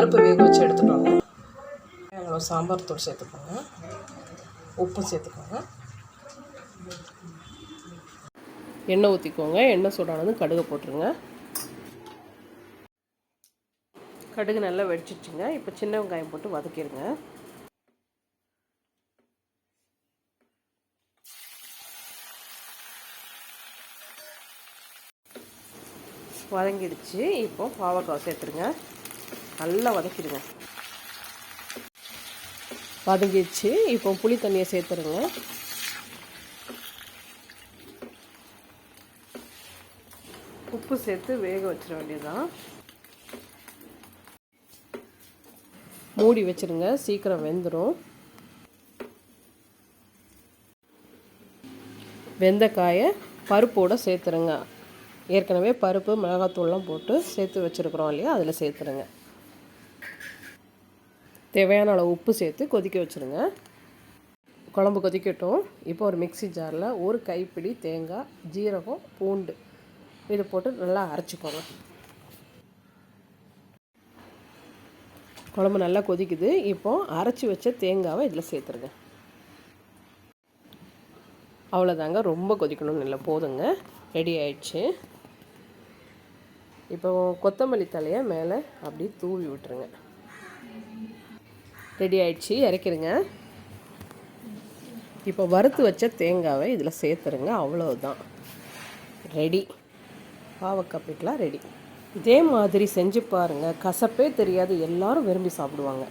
Spoon sambar தூள் சேர்த்துக்கோங்க. உப்பு சேர்த்துக்கோங்க. எண்ணெய் ஊற்றிக்கோங்க எண்ணெய் சூடானதும் கடுகு போட்டுருங்க. கடுகு நல்லா வெடிச்சிடுச்சுங்க இப்போ சின்ன வெங்காயம் போட்டு வதக்கிடுங்க. வதங்கிடுச்சு. இப்போ பாவக்காய் சேர்த்துருங்க. நல்லா வதக்கிடுங்க. வதங்கிடுச்சு. இப்போ புளி தண்ணியை சேர்த்துருங்க. உப்பு சேர்த்து வேக வச்சிட வேண்டியதுதான். மூடி வச்சிருங்க. சீக்கிரம் வெந்துடும் வெந்தக்காயை பருப்போடு சேர்த்துருங்க. ஏற்கனவே பருப்பு மிளகாத்தூள்லாம் போட்டு சேர்த்து வச்சுருக்குறோம் இல்லையா? அதில் சேர்த்துருங்க. தேவையான அளவு உப்பு சேர்த்து கொதிக்க வச்சுருங்க. குழம்பு கொதிக்கட்டும். இப்போ ஒரு மிக்ஸி ஜாரில் ஒரு கைப்பிடி தேங்காய் ஜீரகம் பூண்டு இதை போட்டு நல்லா அரைச்சிக்கோங்க. குழம்பு நல்லா கொதிக்குது. இப்போ அரைச்சி வச்ச தேங்காவை இதில் சேர்த்துருங்க. அவ்வளோதாங்க ரொம்ப கொதிக்கணும்னு இல்லை. போதுங்க. ரெடி ஆயிடுச்சு. இப்போ கொத்தமல்லி தலையை மேலே அப்படியே தூவி விட்டுருங்க. ரெடி ஆயிடுச்சு இறக்கிடுங்க. இப்போ வறுத்து வச்ச தேங்காவை இதில் சேர்த்துருங்க அவ்வளோதான் ரெடி. பாவக்காய் பிட்லாம் ரெடி. இதே மாதிரி செஞ்சு பாருங்கள் கசப்பே தெரியாது எல்லாரும் விரும்பி சாப்பிடுவாங்க.